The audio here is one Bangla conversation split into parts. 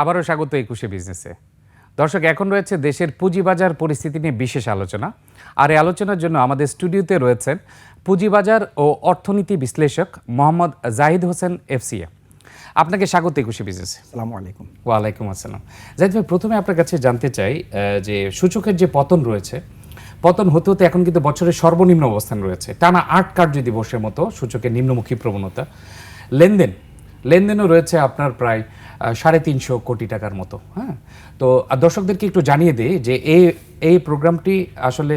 আবারও স্বাগত একুশে বিজনেসে। দর্শক এখন রয়েছে দেশের পুঁজিবাজার পরিস্থিতি নিয়ে বিশেষ আলোচনা। আর এই আলোচনার জন্য আমাদের স্টুডিওতে রয়েছেন পুঁজিবাজার ও অর্থনীতি বিশ্লেষক মোহাম্মদ জাহিদ হোসেন এফসিএ। আপনাকে স্বাগত একুশে বিজনেসে। আসসালামু আলাইকুম। ওয়ালাইকুম আসসালাম। জাহিদ ভাই প্রথমে আপনার কাছে জানতে চাই যে সূচকের যে পতন রয়েছে পতন হতে হতে এখন কিন্তু বছরের সর্বনিম্ন অবস্থান রয়েছে। টানা আট কার্ড যদি বসে মতো সূচকের নিম্নমুখী প্রবণতা। লেনদেন লেনদেনও রয়েছে আপনার প্রায় সাড়ে তিনশো কোটি টাকার মতো হ্যাঁ? তো দর্শকদেরকে একটু জানিয়ে দিই যে এই এই প্রোগ্রামটি আসলে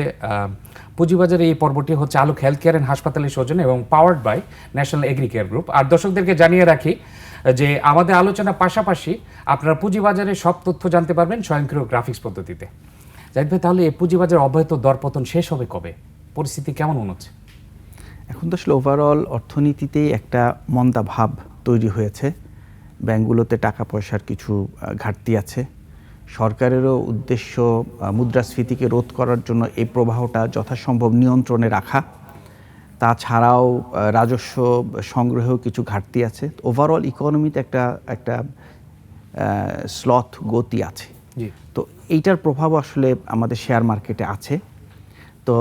পুঁজিবাজারে এই পর্বটি হচ্ছে আলোক হেলথ কেয়ার অ্যান্ড হাসপাতালের সৌজন্যে এবং powered by National Agri Care Group. আর দর্শকদেরকে জানিয়ে রাখি যে আমাদের আলোচনার পাশাপাশি আপনারা পুঁজিবাজারের সব তথ্য জানতে পারবেন স্বয়ংক্রিয় গ্রাফিক্স পদ্ধতিতে। জাহিদ ভাই, তাহলে এই পুঁজিবাজার অব্যাহত দরপতন শেষ হবে কবে? পরিস্থিতি কেমন মনে হচ্ছে? এখন তো আসলে ওভারঅল অর্থনীতিতেই একটা মন্দা ভাব। তৈরি হয়েছে। ব্যাংকগুলোতে টাকা পয়সার কিছু ঘাটতি আছে। সরকারেরও উদ্দেশ্য মুদ্রাস্ফীতিকে রোধ করার জন্য এই প্রবাহটা যথাসম্ভব নিয়ন্ত্রণে রাখা। তাছাড়াও রাজস্ব সংগ্রহেও কিছু ঘাটতি আছে। ওভারঅল ইকোনমিতে একটা একটা স্লথ গতি আছে। তো এইটার প্রভাব আসলে আমাদের শেয়ার মার্কেটে আছে। তো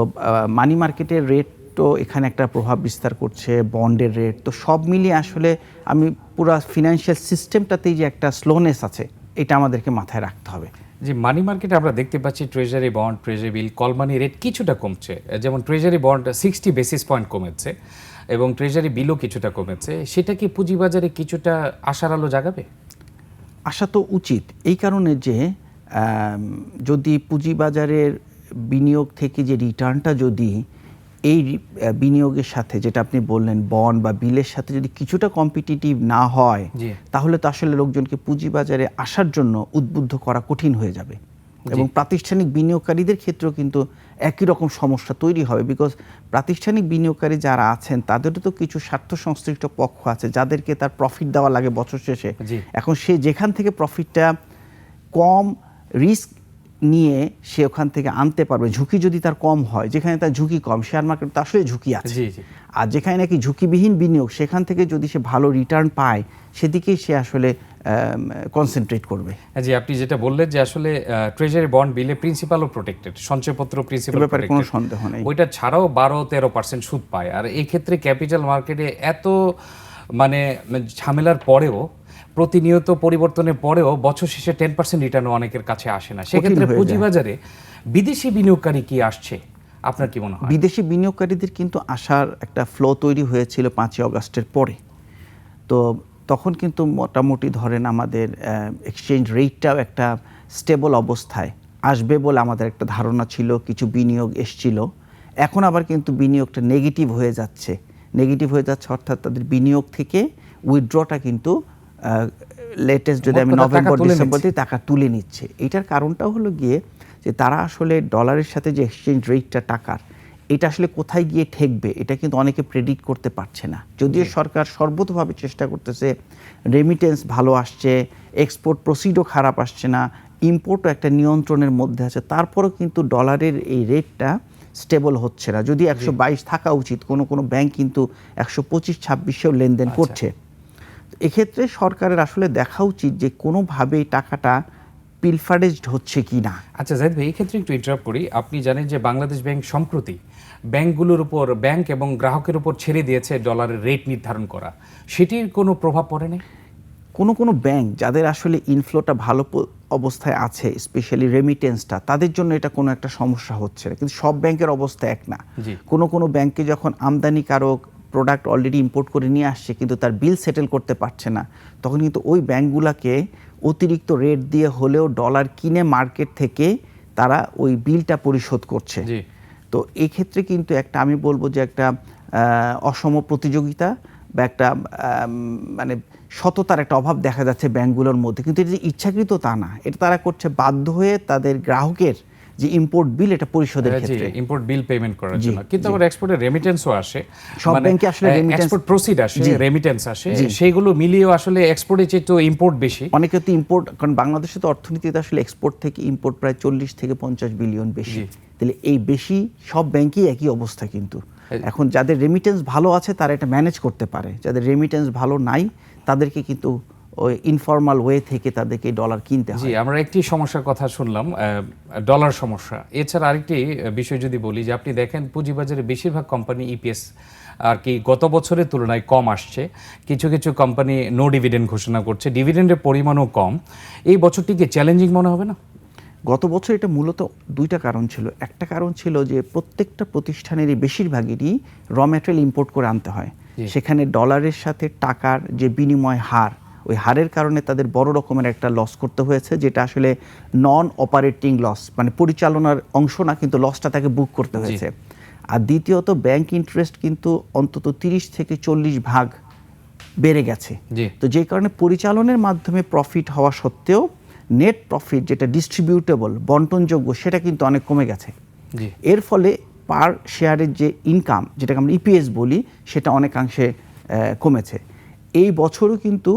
মানি মার্কেটের রেট তো এখানে একটা প্রভাব বিস্তার করছে বন্ডের রেট তো সব মিলিয়ে আসলে আমি পুরো ফিনান্সিয়াল সিস্টেমটাতেই যে একটা স্লোনেস আছে এটা আমাদেরকে মাথায় রাখতে হবে। যে মানি মার্কেটে আমরা দেখতে পাচ্ছি treasury bond treasury bill call money rate কিছুটা কমছে। যেমন treasury bond sixty basis point কমেছে এবং ট্রেজারি বিলও কিছুটা কমেছে। সেটা কি পুঁজিবাজারে কিছুটা আশার আলো জাগাবে? আসা তো উচিত। এই কারণে যে যদি পুঁজিবাজারের বিনিয়োগ থেকে যে রিটার্নটা যদি এই বিনিয়োগের সাথে যেটা আপনি বললেন বন্ড বা বিলের সাথে যদি কিছুটা কম্পিটিটিভ না হয় তাহলে তো আসলে লোকজনকে পুঁজিবাজারে আসার জন্য উদ্বুদ্ধ করা কঠিন হয়ে যাবে। এবং প্রাতিষ্ঠানিক বিনিয়োগকারীদের ক্ষেত্রেও কিন্তু একই রকম সমস্যা তৈরি হবে বিকজ প্রাতিষ্ঠানিক বিনিয়োগকারী যারা আছেন তাদেরও তো কিছু স্বার্থ সংশ্লিষ্ট পক্ষ আছে যাদেরকে তার প্রফিট দেওয়া লাগে বছর শেষে। এখন সে যেখান থেকে প্রফিটটা কম রিস্ক নিয়ে সে ওখান থেকে আনতে পারবে। ঝুঁকি যদি তার কম হয় যেখানে তার ঝুঁকি কম শেয়ার মার্কেট তো আসলে ঝুঁকি আছে। আর যেখানে নাকি ঝুঁকিবিহীন বিনিয়োগ সেখান থেকে যদি সে ভালো রিটার্ন পায় সেদিকেই সে আসলে কনসেন্ট্রেট করবে। জি আপনি যেটা বললেন যে আসলে ট্রেজারি বন্ড বিলে প্রিন্সিপালও প্রোটেক্টেড সঞ্চয়পত্র প্রিন্সিপাল ব্যাপারে কোনো সন্দেহ নেই। ওইটা ছাড়াও বারো তেরো পার্সেন্ট সুদ পায়। আর এই ক্ষেত্রে ক্যাপিটাল মার্কেটে এত মানে ঝামেলার পরেও প্রতিনিয়ত পরিবর্তনের পরেও বছর শেষে টেন পার্সেন্ট রিটার্ন অনেকের কাছে আসে না। সেক্ষেত্রে পুঁজিবাজারে বিদেশি বিনিয়োগকারী কি আসছে? আপনার কি মনে হয়? বিদেশি বিনিয়োগকারীদের কিন্তু আসার একটা ফ্লো তৈরি হয়েছিল পাঁচই অগাস্টের পরে। তো তখন কিন্তু মোটামুটি ধরেন আমাদের এক্সচেঞ্জ রেটটাও একটা স্টেবল অবস্থায়। আসবে বলে আমাদের একটা ধারণা ছিল কিছু বিনিয়োগ এসছিল। এখন আবার কিন্তু বিনিয়োগটা নেগেটিভ হয়ে যাচ্ছে। নেগেটিভ হয়ে যাচ্ছে অর্থাৎ তাদের বিনিয়োগ থেকে উইথড্রটা কিন্তু লেটেস্ট যদি আমি টাকা নভেম্বর তুলে ডিসেম্বর নিচ্ছে। থেকে টাকা তুলে নিচ্ছে। এটার কারণটা হলো গিয়ে যে তারা আসলে ডলারের সাথে যে এক্সচেঞ্জ রেটটা টাকার এটা আসলে কোথায় গিয়ে ঠেকবে এটা কিন্তু অনেকে প্রেডিক্ট করতে পারছে না। যদিও সরকার সর্বতভাবে চেষ্টা করতেছে রেমিটেন্স ভালো আসছে এক্সপোর্ট প্রসিডও খারাপ আসছে না ইম্পোর্টও একটা নিয়ন্ত্রণের মধ্যে আছে তারপরেও কিন্তু ডলারের এই রেটটা স্টেবল হচ্ছে না। যদি একশো বাইশ থাকা উচিত কোনো কোনো ব্যাংক কিন্তু একশো পঁচিশ ছাব্বিশেও লেনদেন আচ্ছা। করছে। এক্ষেত্রে সরকারের আসলে দেখা উচিত যে কোনোভাবেই টাকাটা পিলফারেজড হচ্ছে কি না। আচ্ছা জাহিদ ভাই এক্ষেত্রে ক্ষেত্রে একটু ইন্টারাপ্ট করি। আপনি জানেন যে বাংলাদেশ ব্যাংক সম্প্রতি ব্যাংকগুলোর উপর ব্যাংক এবং গ্রাহকের উপর ছেড়ে দিয়েছে ডলারের রেট নির্ধারণ করা। সেটির কোনো প্রভাব পড়ে নাই? কোনো কোনো ব্যাংক যাদের আসলে ইনফ্লোটা ভালো অবস্থায় আছে স্পেশালি রেমিটেন্সটা তাদের জন্য এটা কোনো একটা সমস্যা হচ্ছে না। কিন্তু সব ব্যাংকের অবস্থা এক না। কোনো কোনো ব্যাংকে যখন আমদানিকারক প্রোডাক্ট অলরেডি ইম্পোর্ট করে নিয়ে আসছে কিন্তু তার বিল সেটেল করতে পারছে না। তখন কিন্তু ওই ব্যাংকগুলোকে অতিরিক্ত রেট দিয়ে হলেও ডলার কিনে মার্কেট থেকে তারা ওই বিলটা পরিশোধ করছে। তো এই ক্ষেত্রে কিন্তু একটা আমি বলব যে একটা অসম প্রতিযোগিতা বা একটা মানে সততার একটা অভাব দেখা যাচ্ছে ব্যাংকগুলোর মধ্যে। কিন্তু এটা যে ইচ্ছাকৃত তা না। এটা তারা করছে বাধ্য হয়ে তাদের গ্রাহকের যে ইম্পোর্ট বিল এটা পরিশোধের ক্ষেত্রে। ইম্পোর্ট বিল পেমেন্ট করার জন্য। কিন্তু আবার এক্সপোর্টের রেমিটেন্সও আসে। সব ব্যাংকে আসলে remittance- এক্সপোর্ট প্রসিড আসে রেমিটেন্স আসে। সেইগুলো মিলিয়েও আসলে এক্সপোর্টের চেয়ে তো ইম্পোর্ট বেশি। অনেকে তো ইম্পোর্ট কারণ বাংলাদেশে তো অর্থনীতিতে আসলে এক্সপোর্ট থেকে ইম্পোর্ট প্রায় চল্লিশ থেকে পঞ্চাশ বিলিয়ন বেশি। তাহলে এই বেশি সব ব্যাংকেই একই অবস্থা কিন্তু। এখন যাদের রেমিটেন্স ভালো আছে তারা এটা ম্যানেজ করতে পারে। যাদের রেমিটেন্স ভালো নাই তাদেরকে কিন্তু ওই ইনফর্মাল ওয়ে থেকে তাদেরকে ডলার কিনতে হয়। জি আমরা একটি সমস্যার কথা শুনলাম ডলার সমস্যা। এছাড়া আরেকটি বিষয় যদি বলি যে আপনি দেখেন পুঁজিবাজারে বেশিরভাগ কোম্পানি ইপিএস আর কি গত বছরের তুলনায় কম আসছে। কিছু কিছু কোম্পানি নো ডিভিডেন্ড ঘোষণা করছে। ডিভিডেন্ডের পরিমাণও কম। এই বছরটিকে চ্যালেঞ্জিং মনে হবে না? গত বছর এটা মূলত দুইটা কারণ ছিল। একটা কারণ ছিল যে প্রত্যেকটা প্রতিষ্ঠানেরই বেশিরভাগেরই র ম্যাটেরিয়াল ইম্পোর্ট করে আনতে হয়। সেখানে ডলারের সাথে টাকার যে বিনিময় হার ওই হারের কারণে তাদের বড় রকমের একটা লস করতে হয়েছে যেটা আসলে নন অপারেটিং লস মানে পরিচালনার অংশ না কিন্তু লসটা তাকে বুক করতে হয়েছে। আর দ্বিতীয়ত ব্যাংক ইন্টারেস্ট কিন্তু অন্তত তিরিশ থেকে চল্লিশ ভাগ বেড়ে গেছে। তো যে কারণে পরিচালনের মাধ্যমে প্রফিট হওয়া সত্ত্বেও নেট প্রফিট যেটা ডিস্ট্রিবিউটেবল বন্টনযোগ্য সেটা কিন্তু অনেক কমে গেছে। এর ফলে পার শেয়ারের যে ইনকাম যেটাকে আমরা ইপিএস বলি সেটা অনেকাংশে কমেছে। এই বছরও কিন্তু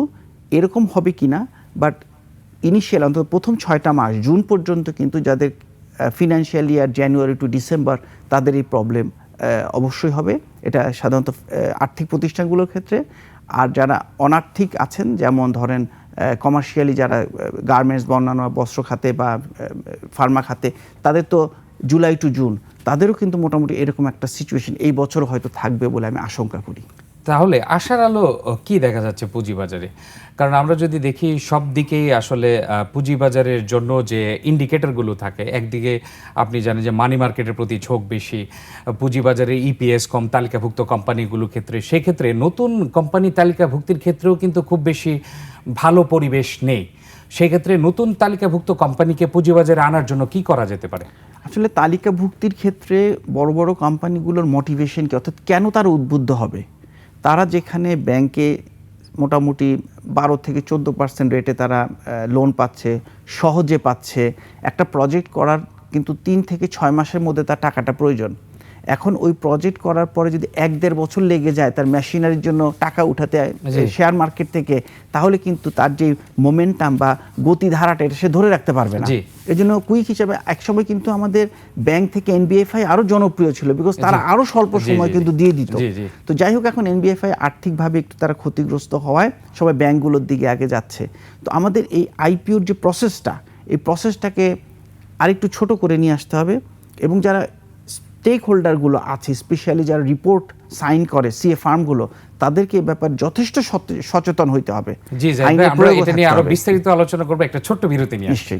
এরকম হবে কিনা বাট ইনিশিয়াল অন্তত প্রথম ছয়টা মাস, জুন পর্যন্ত কিন্তু যাদের financial year January to December তাদের এই প্রবলেম অবশ্যই হবে। এটা সাধারণত আর্থিক প্রতিষ্ঠানগুলোর ক্ষেত্রে। আর যারা অনার্থিক আছেন, যেমন ধরেন কমার্শিয়ালি যারা গার্মেন্টস বা বস্ত্র খাতে বা ফার্মা খাতে, তাদের তো জুলাই টু জুন তাদেরও কিন্তু মোটামুটি এরকম একটা সিচুয়েশন এই বছর হয়তো থাকবে বলে আমি আশঙ্কা করি। তাহলে আশার আলো কি দেখা যাচ্ছে পুঁজিবাজারে? কারণ আমরা যদি দেখি সব দিকেই আসলে পুঁজিবাজারের জন্য যে ইন্ডিকেটরগুলো থাকে, একদিকে আপনি জানেন যে মানি মার্কেটের প্রতি ঝোঁক বেশি, পুঁজিবাজারে ইপিএস কম, তালিকাভুক্ত কোম্পানিগুলোর ক্ষেত্রে, সেক্ষেত্রে নতুন কোম্পানি তালিকাভুক্তির ক্ষেত্রেও কিন্তু খুব বেশি ভালো পরিবেশ নেই। সেক্ষেত্রে নতুন তালিকাভুক্ত কোম্পানিকে পুঁজিবাজারে আনার জন্য কি করা যেতে পারে? আসলে তালিকাভুক্তির ক্ষেত্রে বড় বড় কোম্পানিগুলোর মোটিভেশন কি? অর্থাৎ কেন তারা উদ্বুদ্ধ হবে? তারা যেখানে ব্যাংকে মোটামুটি বারো থেকে চোদ্দ পার্সেন্ট রেটে তারা লোন পাচ্ছে, সহজে পাচ্ছে। একটা প্রজেক্ট করার কিন্তু তিন থেকে ছয় মাসের মধ্যে তার টাকাটা প্রয়োজন। এখন ওই প্রজেক্ট করার পরে যদি এক দেড় বছর লেগে যায় তার মেশিনারির জন্য টাকা উঠাতে শেয়ার মার্কেট থেকে তাহলে কিন্তু তার যে মোমেন্টাম বা গতিধারাটা এটা সে ধরে রাখতে পারবে না। এই জন্য কুইক হিসাবে একসময় কিন্তু আমাদের ব্যাংক থেকে এনবিএফআই আরও জনপ্রিয় ছিল বিকজ তারা আরও স্বল্প সময় কিন্তু দিয়ে দিত। তো যাই হোক এখন এনবিএফআই আর্থিকভাবে একটু তারা ক্ষতিগ্রস্ত হওয়ায় সবাই ব্যাংকগুলোর দিকে আগে যাচ্ছে। তো আমাদের এই আইপিওর যে প্রসেসটা এই প্রসেসটাকে আরেকটু ছোট করে নিয়ে আসতে হবে এবং যারা স্টেক হোল্ডারগুলো আছে স্পেশালি যারা রিপোর্ট সাইন করে সিএ ফার্মগুলো তাদেরকে এ ব্যাপারে যথেষ্ট সচে- সচেতন হইতে হবে। জি জাহিদ ভাই, আইনের আমরা এটা নিয়ে আরও বিস্তারিত আলোচনা করব একটা ছোট্ট বিরতি নিয়ে নিশ্চয়ই।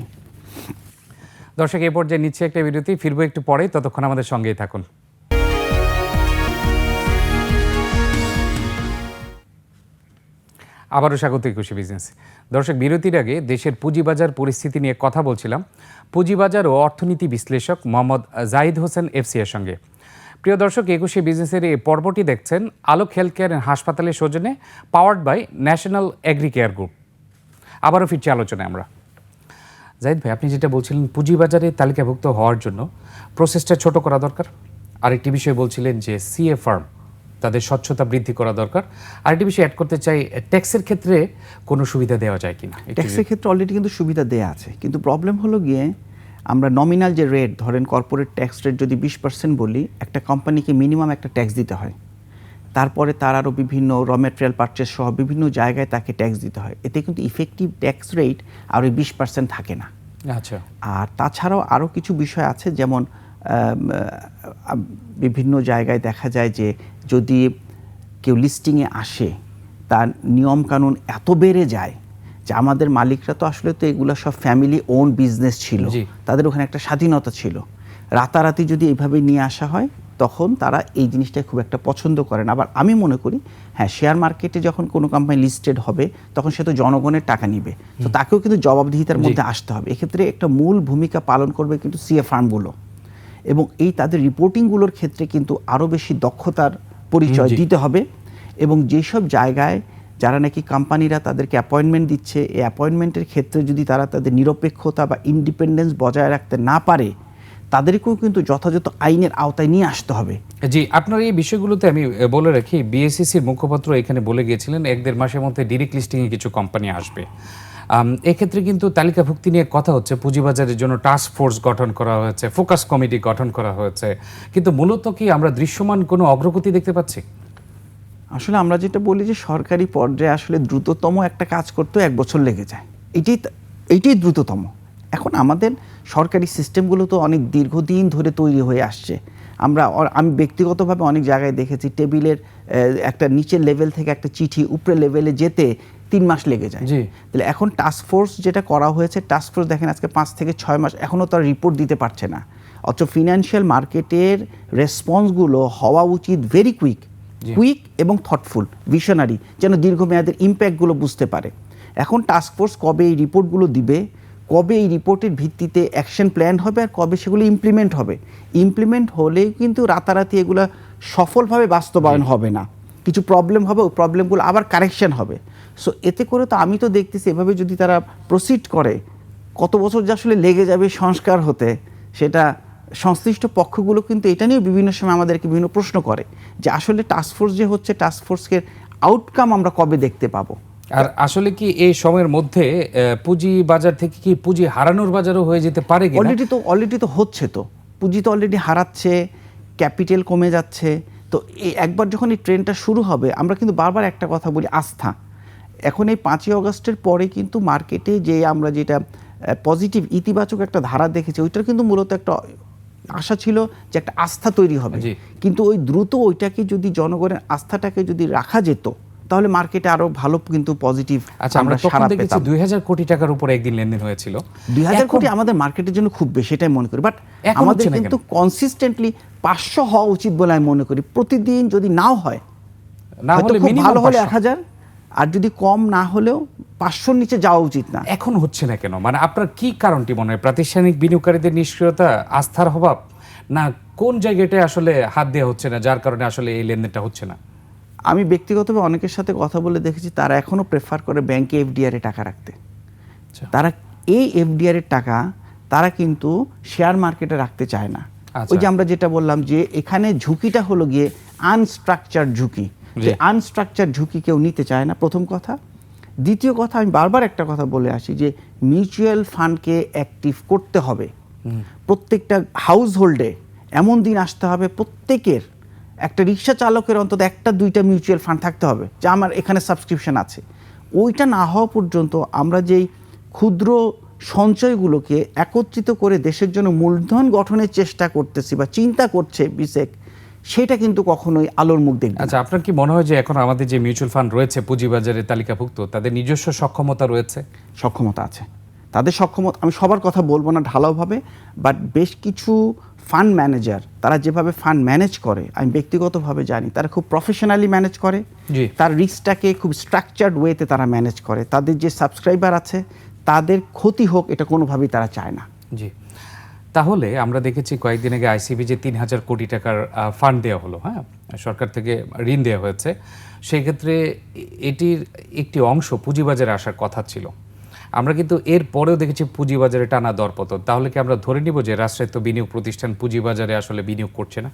দর্শক এ পর্যায়ে নিচ্ছে একটা বিরতি ফিরবো একটু পরে ততক্ষণ আমাদের সঙ্গেই থাকুন। আবারও স্বাগত একুশে বিজনেস দর্শক, বিরতির আগে দেশের পুঁজিবাজার পরিস্থিতি নিয়ে কথা বলছিলাম পুঁজিবাজার ও অর্থনীতি বিশ্লেষক মোহাম্মদ জাহিদ হোসেন এফসিএর সঙ্গে। প্রিয় দর্শক, একুশে বিজনেসের এই পর্বটি দেখছেন আলোক হেলথ কেয়ার হাসপাতালের সৌজন্যে powered by National Agri Care Group আবারও ফিরছি আলোচনায় আমরা। জাহিদ ভাই, আপনি যেটা বলছিলেন পুঁজিবাজারে তালিকাভুক্ত হওয়ার জন্য প্রসেসটা ছোট করা দরকার। আরেকটি বিষয় বলছিলেন যে সিএ ফার্ম তাদের স্বচ্ছতা বৃদ্ধি করা দরকার। আরেকটি বিষয় অ্যাড করতে চাই ট্যাক্সের ক্ষেত্রে কোনো সুবিধা দেওয়া যায় কিনা? ট্যাক্সের ক্ষেত্রে অলরেডি কিন্তু সুবিধা দেওয়া আছে। কিন্তু প্রবলেম হলো গিয়ে আমরা নমিনাল যে রেট ধরেন কর্পোরেট ট্যাক্স রেট যদি বিশ পার্সেন্ট বলি একটা কোম্পানিকে মিনিমাম একটা ট্যাক্স দিতে হয়। তারপরে তার আরও বিভিন্ন র মেটেরিয়াল পারচেস সহ বিভিন্ন জায়গায় তাকে ট্যাক্স দিতে হয়। এতে কিন্তু ইফেক্টিভ ট্যাক্স রেট আর ওই বিশ পার্সেন্ট থাকে না। আচ্ছা। আর তাছাড়াও আরও কিছু বিষয় আছে যেমন বিভিন্ন জায়গায় দেখা যায় যে যদি কেউ লিস্টিংয়ে আসে তার নিয়মকানুন এত বেড়ে যায় যে আমাদের মালিকরা তো আসলে তো এগুলো সব ফ্যামিলি ওন বিজনেস ছিল। তাদের ওখানে একটা স্বাধীনতা ছিল। রাতারাতি যদি এইভাবে নিয়ে আসা হয় তখন তারা এই জিনিসটা খুব একটা পছন্দ করে না আবার আমি মনে করি হ্যাঁ শেয়ার মার্কেটে যখন কোনো কোম্পানি লিস্টেড হবে তখন সে তো জনগণের টাকা নিবে। তো তাকেও কিন্তু জবাবদিহিতার মধ্যে আসতে হবে। এক্ষেত্রে একটা মূল ভূমিকা পালন করবে কিন্তু সিএ ফার্মগুলো এবং এই তাদের রিপোর্টিংগুলোর ক্ষেত্রে কিন্তু আরও বেশি দক্ষতার পরিচয় দিতে হবে এবং যেসব জায়গায় যারা নাকি কোম্পানিরা তাদেরকে অ্যাপয়েন্টমেন্ট দিচ্ছে এই অ্যাপয়েন্টমেন্টের ক্ষেত্রে যদি তারা তাদের নিরপেক্ষতা বা ইন্ডিপেন্ডেন্স বজায় রাখতে না পারে তাদেরকেও কিন্তু যথাযথ আইনের আওতায় নিয়ে আসতে হবে। জি আপনার এই বিষয়গুলোতে আমি বলে রাখি বিএসসিসির মুখপাত্র এখানে বলে গিয়েছিলেন এক দেড় মাসের মধ্যে ডিরেক্ট লিস্টিংয়ে কিছু কোম্পানি আসবে। এক্ষেত্রে কিন্তু তালিকাভুক্তি নিয়ে কথা হচ্ছে। পুঁজিবাজারের জন্য টাস্ক ফোর্স গঠন করা হয়েছে ফোকাস কমিটি গঠন করা হয়েছে। কিন্তু মূলত কি আমরা দৃশ্যমান কোনো অগ্রগতি দেখতে পাচ্ছি? আসলে আমরা যেটা বলি যে সরকারি পর্যায়ে আসলে দ্রুততম একটা কাজ করতেও এক বছর লেগে যায়। এটাই তা- এইটাই দ্রুততম। এখন আমাদের সরকারি সিস্টেমগুলো তো অনেক দীর্ঘদিন ধরে তৈরি হয়ে আসছে। আমরা আমি ব্যক্তিগতভাবে অনেক জায়গায় দেখেছি টেবিলের একটা নিচের লেভেল থেকে একটা চিঠি উপরে লেভেলে যেতে তিন মাস লেগে যায়। তাহলে এখন টাস্ক ফোর্স যেটা করা হয়েছে টাস্ক ফোর্স দেখেন আজকে পাঁচ থেকে ছয় মাস এখনও তার রিপোর্ট দিতে পারছে না। অথচ ফিনান্সিয়াল মার্কেটের রেসপন্সগুলো হওয়া উচিত ভেরি কুইক কুইক এবং থটফুল ভিশনারি যেন দীর্ঘমেয়াদের ইম্প্যাক্টগুলো বুঝতে পারে। এখন টাস্ক ফোর্স কবে এই রিপোর্টগুলো দিবে কবে এই রিপোর্টের ভিত্তিতে অ্যাকশন প্ল্যান হবে আর কবে সেগুলো ইমপ্লিমেন্ট হবে? ইমপ্লিমেন্ট হলেও কিন্তু রাতারাতি এগুলো সফলভাবে বাস্তবায়ন হবে না। কিছু প্রবলেম হবে ওই প্রবলেমগুলো আবার কারেকশন হবে। সো এতে করে তো আমি তো দেখতেছি এভাবে যদি তারা প্রসিড করে কত বছর যে আসলে লেগে যাবে সংস্কার হতে সেটা সংশ্লিষ্ট পক্ষগুলো কিন্তু এটা নিয়ে বিভিন্ন সময় আমাদেরকে বিভিন্ন প্রশ্ন করে যে আসলে টাস্কফোর্স যে হচ্ছে টাস্কফোর্সকে আউটকাম আমরা কবে দেখতে পাবো? আর আসলে কি এই সময়ের মধ্যে পুঁজি বাজার থেকে কি পুঁজি হারানোর বাজারও হয়ে যেতে পারে অলরেডি তো অলরেডি তো হচ্ছে তো। পুঁজি তো অলরেডি হারাচ্ছে ক্যাপিটাল কমে যাচ্ছে। তো এই একবার যখন এই ট্রেনটা শুরু হবে আমরা কিন্তু বারবার একটা কথা বলি আস্থা। এখন এই পাঁচই অগস্টের পরে কিন্তু মার্কেটে যে আমরা যেটা পজিটিভ ইতিবাচক একটা ধারা দেখেছি ওইটার কিন্তু মূলত একটা আশা ছিল যে একটা আস্থা তৈরি হবে। কিন্তু ওই দ্রুত ওইটাকে যদি জনগণের আস্থাটাকে যদি রাখা যেত তাহলে মার্কেটে আরও ভালো কিন্তু পজিটিভ আচ্ছা আমরা সাড়া দেখেছি পেতাম। দুই হাজার কোটি টাকার উপরে একদিন লেনদেন হয়েছিল। দুই হাজার এখন- কোটি আমাদের মার্কেটের জন্য খুব বেশি এটাই মনে করি। বাট আমাদের কিন্তু কনসিস্টেন্টলি পাঁচশো হওয়া উচিত বলে আমি মনে করি। প্রতিদিন যদি নাও হয় না হলে ভালো হলে এক হাজার আর যদি কম না হলেও পাঁচশোর নিচে যাওয়া উচিত না। এখন হচ্ছে না কেন? মানে আপনার কি কারণটি মনে হয়? প্রাতিষ্ঠানিক বিনিয়োগকারীদের নিষ্ক্রিয়তা আস্থার অভাব? না কোন জায়গাটায় আসলে হাত দেওয়া হচ্ছে না যার কারণে আসলে এই লেনদেনটা হচ্ছে না? আমি ব্যক্তিগতভাবে অনেকের সাথে কথা বলে দেখেছি তারা এখনও প্রেফার করে ব্যাংকে এফডিআর এ টাকা রাখতে। আচ্ছা। তারা এই এফডিআর এর টাকা তারা কিন্তু শেয়ার মার্কেটে রাখতে চায় না। আচ্ছা। ওই যে আমরা যেটা বললাম যে এখানে ঝুঁকিটা হলো গিয়ে আনস্ট্রাকচার ঝুঁকি। যে। আনস্ট্রাকচার ঝুঁকি কেউ নিতে চায় না প্রথম কথা। দ্বিতীয় কথা আমি বারবার একটা কথা বলে আসি যে মিউচুয়াল ফান্ডকে অ্যাক্টিভ করতে হবে। প্রত্যেকটা হাউস হোল্ডে এমন দিন আসতে হবে প্রত্যেকের একটা রিক্সা চালকের অন্তত একটা দুইটা মিউচুয়াল ফান্ড থাকতে হবে যে আমার এখানে সাবস্ক্রিপশন আছে। ওইটা না হওয়া পর্যন্ত আমরা যেই ক্ষুদ্র সঞ্চয়গুলোকে একত্রিত করে দেশের জন্য মূলধন গঠনের চেষ্টা করতেছি বা চিন্তা করছে বিসেক সেটা কিন্তু কখনোই আলোর মুখ দেখবে আচ্ছা আপনার কি মনে হয় যে এখন আমাদের যে মিউচুয়াল ফান্ড রয়েছে পুঁজিবাজারে তালিকাভুক্ত তাদের নিজস্ব সক্ষমতা রয়েছে? সক্ষমতা আছে। তাদের সক্ষমতা আমি সবার কথা বলব না ঢালাওভাবে বাট বেশ কিছু ফান্ড ম্যানেজার তারা যেভাবে ফান্ড ম্যানেজ করে আমি ব্যক্তিগতভাবে জানি তারা খুব প্রফেশনালি ম্যানেজ করে। তার রিস্কটাকে খুব স্ট্রাকচার্ড ওয়েতে তারা ম্যানেজ করে। তাদের যে সাবস্ক্রাইবার আছে তাদের ক্ষতি হোক এটা কোনোভাবেই তারা চায় না। জি। তাহলে আমরা দেখেছি কয়েকদিন আগে আইসিবি যে তিন হাজার কোটি টাকার ফান্ড দেওয়া হলো হ্যাঁ? সরকার থেকে ঋণ দেওয়া হয়েছে। সেই ক্ষেত্রে এটির একটি অংশ পুঁজিবাজারে আসার কথা ছিল। আমরা কিন্তু এর পরেও দেখেছি পুঁজিবাজারে টানা দরপতন। তাহলে কি আমরা ধরে নিব যে রাষ্ট্রায়ত্ত বিনিয়োগ প্রতিষ্ঠান পুঁজিবাজারে আসলে বিনিয়োগ করছে না?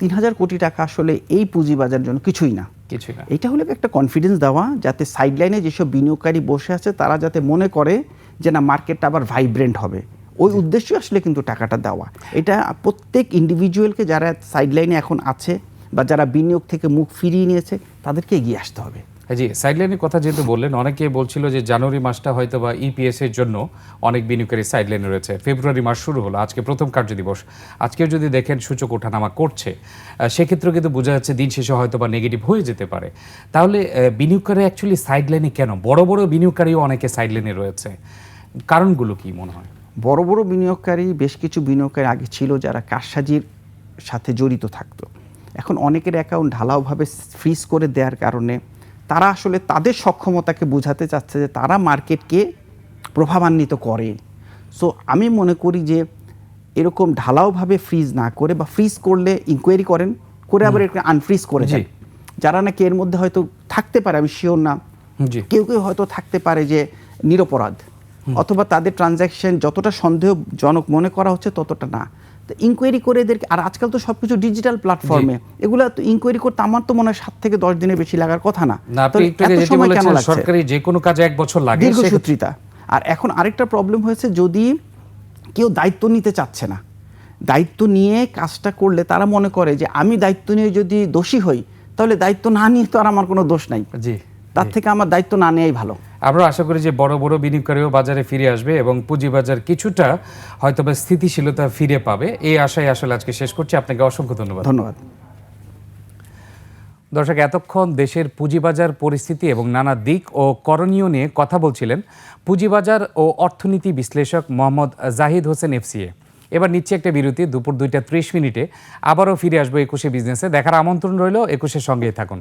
তিন হাজার কোটি টাকা আসলে এই পুঁজিবাজার জন্য কিছুই না। কিছুই না। এটা হলো একটা কনফিডেন্স দেওয়া যাতে সাইডলাইনে যেসব বিনিয়োগকারী বসে আছে তারা যাতে মনে করে যে না মার্কেটটা আবার ভাইব্রেন্ট হবে। ওই উদ্দেশ্যে আসলে কিন্তু টাকাটা দেওয়া। এটা প্রত্যেক ইন্ডিভিজুয়ালকে যারা সাইডলাইনে এখন আছে বা যারা বিনিয়োগ থেকে মুখ ফিরিয়ে নিয়েছে তাদেরকে এগিয়ে আসতে হবে। হ্যাঁ জি সাইডলাইনের কথা যেহেতু বললেন অনেকে বলছিল যে জানুয়ারি মাসটা হয়তো বা ইপিএস এর জন্য অনেক বিনিয়োগকারী সাইডলাইনে রয়েছে। ফেব্রুয়ারি মাস শুরু হলো আজকে প্রথম কার্য দিবস। আজকেও যদি দেখেন সূচক ওঠানামা করছে আহ, সেক্ষেত্রেও কিন্তু বোঝা যাচ্ছে দিন শেষে হয়তো বা নেগেটিভ হয়ে যেতে পারে। তাহলে বিনিয়োগকারী অ্যাকচুয়ালি সাইডলাইনে কেন? বড় বড় বিনিয়োগকারীও অনেকে সাইডলাইনে রয়েছে। কারণগুলো কি মনে হয়? বড় বড় বিনিয়োগকারী বেশ কিছু বিনিয়োগকারী আগে ছিল যারা কারসাজির সাথে জড়িত থাকতো। এখন অনেকের অ্যাকাউন্ট ঢালাওভাবে ফ্রিজ করে দেওয়ার কারণে তারা আসলে তাদের সক্ষমতাকে বোঝাতে চাচ্ছে যে তারা মার্কেটকে প্রভাবান্বিত করে। সো আমি মনে করি যে এরকম ঢালাওভাবে ফ্রিজ না করে বা ফ্রিজ করলে ইনকোয়ারি করেন করে আবার একটা আনফ্রিজ করে। দেন। যারা নাকি এর মধ্যে হয়তো থাকতে পারে আমি শিওর না। কেউ কেউ হয়তো থাকতে পারে যে নিরপরাধ। অথবা তাদের ট্রানজ্যাকশন যতটা সন্দেহজনক মনে করা হচ্ছে ততটা না। তো ইনকোয়ারি করে এদেরকে আর আজকাল তো সবকিছু ডিজিটাল প্ল্যাটফর্মে এগুলো তো ইনকোয়ারি করতে আমার তো মনে হয় সাত থেকে দশ দিনের বেশি লাগার কথা না? সরকারি যে কোনো কাজে এক বছর লাগে দীর্ঘসূত্রিতা আর এখন আরেকটা প্রবলেম হয়েছে যদি কেউ দায়িত্ব নিতে চাচ্ছে না দায়িত্ব নিয়ে কাজটা করলে তারা মনে করে যে আমি দায়িত্ব নিয়ে যদি দোষী হই তাহলে দায়িত্ব না নিয়ে তো আর আমার কোনো দোষ নাই। জি। তার থেকে আমার দায়িত্ব না নেওয়াই ভালো। আমরা আশা করি যে বড় বড় বিনিয়োগকারীও বাজারে ফিরে আসবে এবং পুঁজিবাজার কিছুটা হয়তোবা স্থিতিশীলতা ফিরে পাবে। এই আশায় আসলে আজকে শেষ করছি। আপনাকে অসংখ্য ধন্যবাদ। ধন্যবাদ। দর্শক এতক্ষণ দেশের পুঁজিবাজার পরিস্থিতি এবং নানা দিক ও করণীয় নিয়ে কথা বলছিলেন পুঁজিবাজার ও অর্থনীতি বিশ্লেষক মোহাম্মদ জাহিদ হোসেন এফসিএ। এবার নিচ্ছে একটা বিরতি। দুপুর দুইটা ত্রিশ মিনিটে আবারও ফিরে আসব একুশে বিজনেসে। দেখার আমন্ত্রণ রইল একুশের সঙ্গেই থাকুন।